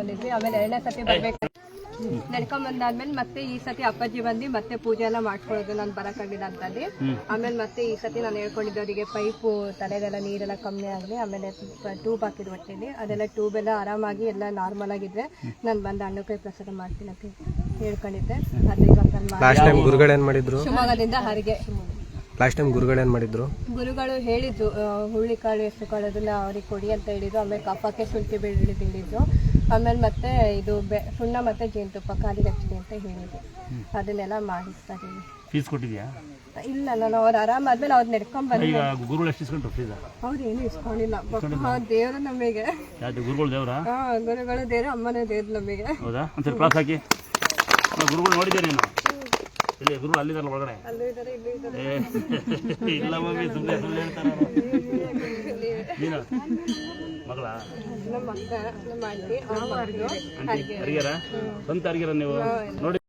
ಬಂದಿದ್ವಿ. ಆಮೇಲೆ ಎರಡನೇ ಸತಿ ಬರ್ಬೇಕು. ನಡ್ಕೊಂಡ್ ಬಂದಾದ್ಮೇಲೆ ಮತ್ತೆ ಈ ಸತಿ ಅಪ್ಪಾಜಿ ಬಂದು ಮತ್ತೆ ಪೂಜೆ ಎಲ್ಲ ಮಾಡ್ಕೊಳ್ಳೋದು ನಾನು ಬರಕಾಗಿಲ್ಲ ಅಂತಂದು. ಆಮೇಲೆ ಮತ್ತೆ ಈ ಸತಿ ನಾನು ಹೇಳ್ಕೊಂಡಿದ್ದವರಿಗೆ ಪೈಪು ತಲೆದೆಲ್ಲ ನೀರೆಲ್ಲ ಕಮ್ಮಿ ಆಗಲಿ ಆಮೇಲೆ ಟ್ಯೂಬ್ ಹಾಕಿದ್ ಹೊಟ್ಟೆಲಿ. ಅದೆಲ್ಲ ಟ್ಯೂಬ್ ಎಲ್ಲ ಆರಾಮಾಗಿ ಎಲ್ಲ ನಾರ್ಮಲ್ ಆಗಿದ್ರೆ ನಾನು ಬಂದು ಹಣ್ಣುಕಾಯಿ ಪ್ರಸಾದ ಮಾಡ್ತೀನಿ ಅಂತ ಹೇಳ್ಕೊಂಡಿದ್ದೆ. ಅದು ಇವಾಗ ಗುರುಗಳೇನ್ ಮಾಡಿದ್ರು? ಶಿವಮೊಗ್ಗದಿಂದ ಹರಿಗೆ. ಲಾಸ್ಟ್ ಟೈಮ್ ಗುರುಗಳೇನ್ ಮಾಡಿದ್ರು? ಗುರುಗಳು ಹೇಳಿದ್ರು ಹುರುಳಿ ಕಾಳು ಹೆಸರು ಕಾಳು ಅದನ್ನ ಅವ್ರಿಗೆ ಕೊಡಿ ಅಂತ ಹೇಳಿದ್ರು ಆಮೇಲೆ ಕಫಕ್ಕೆ ಶುಂಠಿ ಬೆಳ್ಳುಳ್ಳಿ ಹೇಳಿದ್ರು ಆಮೇಲೆ ಮತ್ತೆ ಇದು ಬೆ ಸುಣ್ಣ ಮತ್ತೆ ಜೇನುತುಪ್ಪ ಖಾಲಿ ಲಕ್ಷ್ಮಿ ಅಂತ ಹೇಳಿದ್ರು. ಅದನ್ನೆಲ್ಲ ಮಾಡಿಸ್ತಾ ಇದೀನಿ ಫೀಸ್ ಕೊಟ್ಟಿದ್ಯಾ? ಇಲ್ಲ ನಾನು ಅವ್ರು ಆರಾಮಾದ್ಮೇಲೆ ಅವ್ರು ನಡ್ಕೊಂಡ್ ಬಂದೆ ಈಗ ಗುರುಗಳು ಎಷ್ಟು ಇಸ್ಕೊಂಡ್ರು ಫೀಸ್? ಅವ್ರು ಏನು ಇಸ್ಕೊಂಡಿಲ್ಲ. ಪಾಪ ದೇವರು ನಮಗೆ. ಯಾವ್ದು ಗುರುಗಳು ದೇವ್ರ? ಹಾ ಗುರುಗಳು ದೇವ್ರು ಅಮ್ಮನೇ ದೇವ್ರು ನಮಗೆ. ಹೌದಾ? ಒಂದ್ಸರಿ ಕ್ಲಾಸ್ ಹಾಕಿ. ಗುರುಗಳು ನೋಡಿದ್ದೇನೆ ನೀನು? ಇಲ್ಲಿ ಗುರು ಅಲ್ಲಿದಾರ ಒಳಗಡೆ ಇಲ್ಲೂ ಇಲ್ಲ ಮಮ್ಮಿ ಸುಮ್ಮನೆ ಸುಮ್ಮನೆ ಹೇಳ್ತಾರೆ ನೀನು? ಮಗಳ? ಅರಿಗೆರ ಸ್ವಂತ ಅಡಿಗೆರ ನೀವು? ನೋಡಿ.